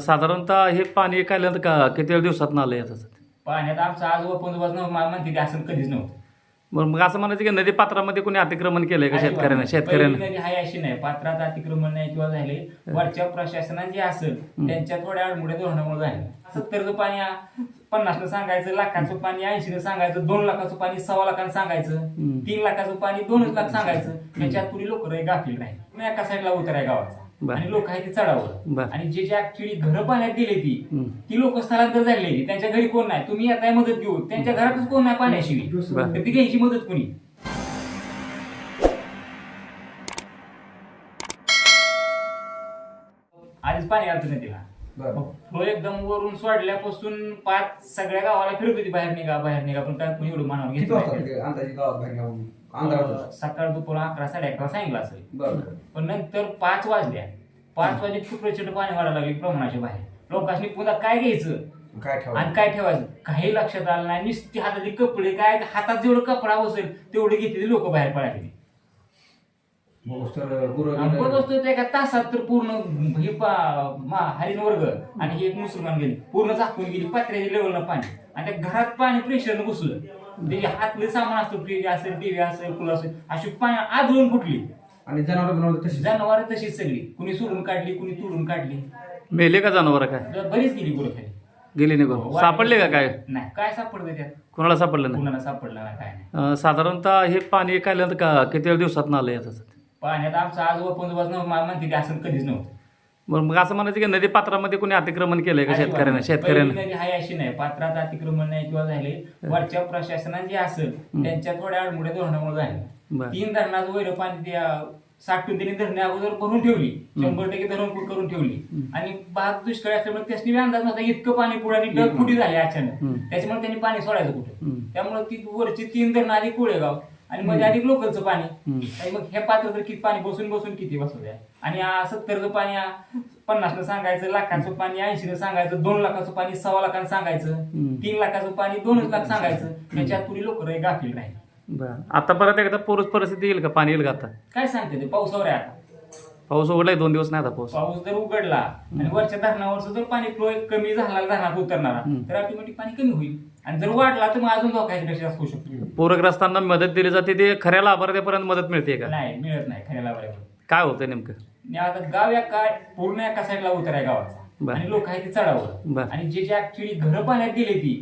साधारणतः हे पाणी काढल्यानंतर का किती वेळ दिवसात आलं याचं पाण्यात आमचं आज ओपन नव्हतं. मला म्हणते ते असं कधीच नव्हतं. बरं मग असं म्हणायचं की नदी पात्रामध्ये कोणी अतिक्रमण केलंय का शेतकऱ्यानं? पहिली शेतकऱ्यानं? नदी हाय अशी नाही. पात्रात अतिक्रमण नाही किंवा झाले वरच्या प्रशासनात जे असेल त्यांच्या थोड्या अडमुड्या धोरणामुळे झाले. सत्तरचं पाणी पन्नासनं सांगायचं लाखाचं पाणी ऐंशीनं सांगायचं दोन लाखाचं पाणी सव्वा लाखानं सांगायचं तीन लाखाचं पाणी दोनच लाख सांगायचं. त्याच्यात पुढे लोक गाफील मग एका साईडला उतर आहे गावाचा. आणि लोक आहे ते चढावर. आणि जे जे ऍक्च्युली घर पाण्यात गेले ती. ती लोक स्थलांतर झालेली त्यांच्या घरी कोण नाही? तुम्ही आता मदत घेऊ त्यांच्या घरातच कोण नाही पाण्याशिवाय. तर ती घ्यायची मदत कोणी? आधीच पाणी आलं फ्लो एकदम वरून सोडल्यापासून पाच सगळ्या गावाला फिरत होती बाहेर निघा बाहेर निघा पण काय कोणी एवढं मानावर किती घेतलं वाजता नाही. तिथे अंदाजे गावात बाहेर घ्यावं अंदाज अं, सकाळ दुपार अकरा साडे अकरा सांगितलं असेल. बरं पण नंतर पाच वाजल्या. पाच वाजे खूप प्रचंड पाणी वाढायला लागली प्रमाणाच्या बाहेर. लोकांनी पुन्हा काय घ्यायचं? काय ठेवा आणि काय ठेवायचं? काही लक्षात आलं नाही. नुसती हातातली कपडे काय हातात जेवढं कपडा बसेल तेवढे घेतले लोक बाहेर पडायचे मग तर गुरु आणि बघत असतो ते एका तासात तर पूर्ण हे हरिण वर्ग आणि हे एक मुसलमान गेली. पूर्ण झाकून गेली पात्र्याच्या लेवलनं पाणी. आणि त्या घरात पाणी प्रेशरनं घुसलं. त्याचे हातले सामान असतो फ्रीज असेल टीव्ही असेल कूलर असेल अशी पाणी आदळून फुटली. आणि जनावर बनवलं तशी जनावर तशीच सगळी. कुणी सोडून काढली कुणी तुडून काढली. मेले का जनावर काय? बरीच गेली गुरु खाली. गेली निघून सापडले का काय? नाही. काय सापडतं त्यात? कोणाला सापडलं नाही? कुणाला सापडलं नाही काय नाही. साधारणतः हे पाणी काढल्यानंतर का किती दिवसात आलं याचं? पाण्यात आमचं आज ओपन म्हणते ते असं कधीच नव्हतं. बरं मग असं म्हणायचं की नदी पात्रामध्ये कोणी अतिक्रमण केलंय का शेतकऱ्यानं? शेतकऱ्यानं. नदी हाय अशी नाही. पात्रात अतिक्रमण नाही किंवा झाले. वरच्या प्रशासनात जे असेल त्यांच्या थोड्या अडमुड्या धोरणामुळे झाले. बरं. तीन धरणाचं वैर पाणी साठवून त्यांनी धरणे अगोदर भरून ठेवली. शंभर टक्के धरण करून ठेवली. आणि भाग दुष्काळी असल्यामुळे त्याची अंदाज नव्हता. इतकं पाणी पुढे आणि डग फुटी झाली अचानक. हम्म. त्याच्यामुळे त्यांनी पाणी सोडायचं कुठे? हम्म. त्यामुळे ती वरची तीन धरणं आधी कोळेगाव. आणि मध्ये अधिक लोकलचं पाणी. आणि मग हे पात्र तर किती पाणी बसून बसून किती बसू द्या. आणि सत्तरचं पाणी पन्नासनं सांगायचं लाखाचं पाणी ऐंशीनं सांगायचं दोन लाखाचं पाणी सव्वा लाखानं सांगायचं. तीन लाखाचं पाणी दोनच लाख सांगायचं. त्याच्यात पुढे लोक गाफील राहील. आता परत एकदा पूरच परिस्थिती येईल का? पाणी येईल का आता? काय सांगते ते? पावसावर आहे आता. पाऊस उघडलाय दोन दिवस नाही आता पाऊस. पाऊस जर उघडला आणि वरच्या धरणावरचं जर पाणी फ्लो कमी झाला धरणात उतरणारा. तर ऑटोमॅटिक पाणी कमी होईल. आणि जर वाढला तर मग अजून जास्त होऊ शकतो? पूरग्रस्तांना मदत दिली जाते ते खऱ्या लाभार्थ्यापर्यंत मदत मिळते का? नाही मिळत नाही खऱ्या लावायला काय होतं नेमकं? आता गाव या काय पूर्ण एका साईडला उतर आहे गावाचा. आणि लोक आहे ते चढावर. बर. आणि जे जे ऍक्च्युली घर पाण्यात गेले ती.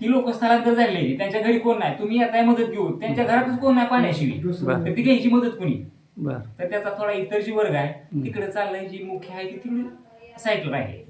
ती लोक स्थलांतर झालेली त्यांच्या घरी कोण नाही? तुम्ही आता मदत घेऊ त्यांच्या घरातच कोण नाही पाण्याशिवाय. तर ती घ्यायची मदत कोणी? बरं. तर त्याचा थोडा इतर जी वर्ग आहे. तिकडे चाललाय जी मुख्य आहे ती तिकडे साईडला राहिले.